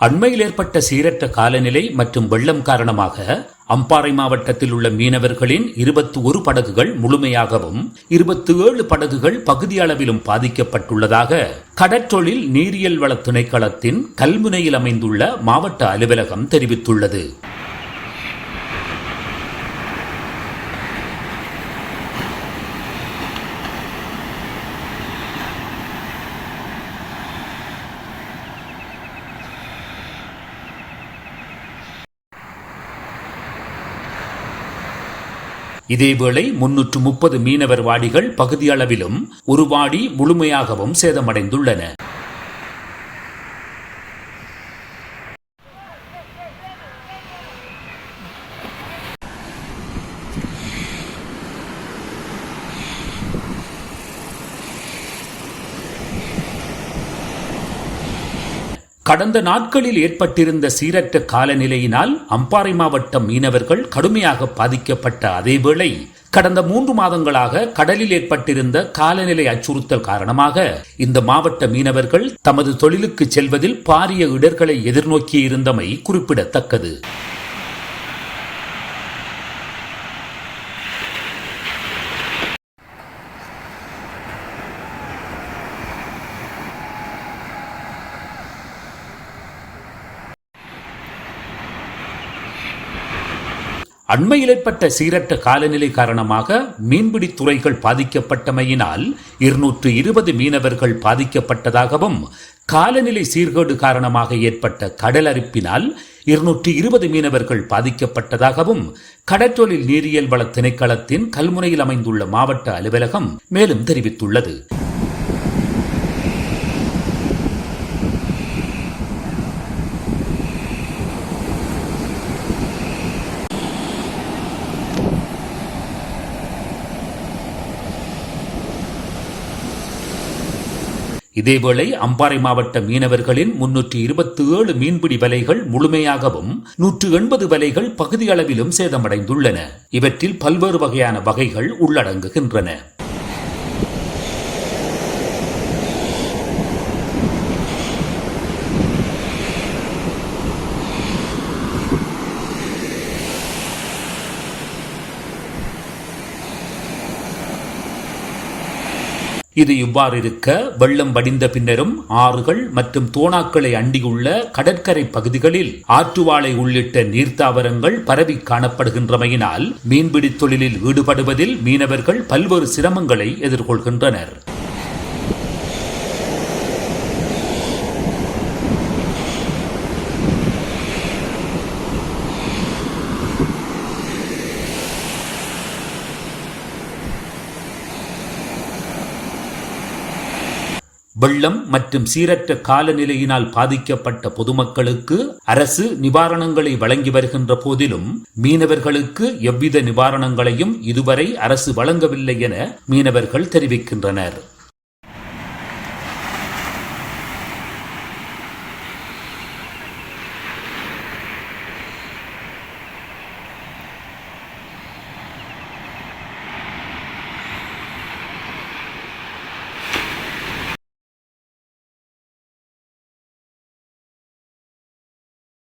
அண்மையில் ஏற்பட்ட சீரற்ற காலநிலை மற்றும் வெள்ளம் காரணமாக அம்பாறை மாவட்டத்தில் உள்ள மீனவர்களின் இருபத்தி ஒரு படகுகள் முழுமையாகவும் இருபத்தி ஏழு படகுகள் பகுதியளவிலும் பாதிக்கப்பட்டுள்ளதாக கடற்றொழில் நீரியல் வள திணைக்களத்தின் கல்முனையில் அமைந்துள்ள மாவட்ட அலுவலகம் தெரிவித்துள்ளது. இதேவேளை முன்னூற்று முப்பது மீனவர் வாடிகள் பகுதியளவிலும் ஒரு வாடி முழுமையாகவும் சேதமடைந்துள்ளன. கடந்த நாட்களில் ஏற்பட்டிருந்த சீரற்ற காலநிலையினால் அம்பாறை மாவட்ட மீனவர்கள் கடுமையாக பாதிக்கப்பட்ட அதேவேளை கடந்த மூன்று மாதங்களாக கடலில் ஏற்பட்டிருந்த காலநிலை அச்சுறுத்தல் காரணமாக இந்த மாவட்ட மீனவர்கள் தமது தொழிலுக்கு செல்வதில் பாரிய இடர்களை எதிர்நோக்கியிருந்தமை குறிப்பிடத்தக்கது. அண்மையில் ஏற்பட்ட சீரற்ற காலநிலை காரணமாக மீன்பிடி துறைகள் பாதிக்கப்பட்டமையினால் இருநூற்று இருபது மீனவர்கள் பாதிக்கப்பட்டதாகவும் காலநிலை சீர்கேடு காரணமாக ஏற்பட்ட கடல் அரிப்பினால் இருநூற்றி இருபது மீனவர்கள் பாதிக்கப்பட்டதாகவும் கடற்றொழில் நீரியல் வள திணைக்களத்தின் கல்முனையில் அமைந்துள்ள மாவட்ட அலுவலகம் மேலும் தெரிவித்துள்ளது. இதேவேளை அம்பாறை மாவட்ட மீனவர்களின் முன்னூற்றி இருபத்தி ஏழு மீன்பிடி வலைகள் முழுமையாகவும் நூற்று எண்பது வலைகள் பகுதி அளவிலும் சேதமடைந்துள்ளன. இவற்றில் பல்வேறு வகையான வகைகள் உள்ளடங்குகின்றன. இது இவ்வாறு இருக்க வெள்ளம் வடிந்த பின்னரும் ஆறுகள் மற்றும் தோணாக்களை அண்டியுள்ள கடற்கரை பகுதிகளில் ஆற்றுவாளை உள்ளிட்ட நீர்த்தாவரங்கள் பரவி காணப்படுகின்றமையினால் மீன்பிடி தொழிலில் ஈடுபடுவதில் மீனவர்கள் பல்வேறு சிரமங்களை எதிர்கொள்கின்றனர். வெள்ளம் மற்றும் சீரற்ற காலநிலையினால் பாதிக்கப்பட்ட பொதுமக்களுக்கு அரசு நிவாரணங்களை வழங்கி வருகின்ற போதிலும் மீனவர்களுக்கு எவ்வித நிவாரணங்களையும் இதுவரை அரசு வழங்கவில்லை என மீனவர்கள் தெரிவிக்கின்றனர்.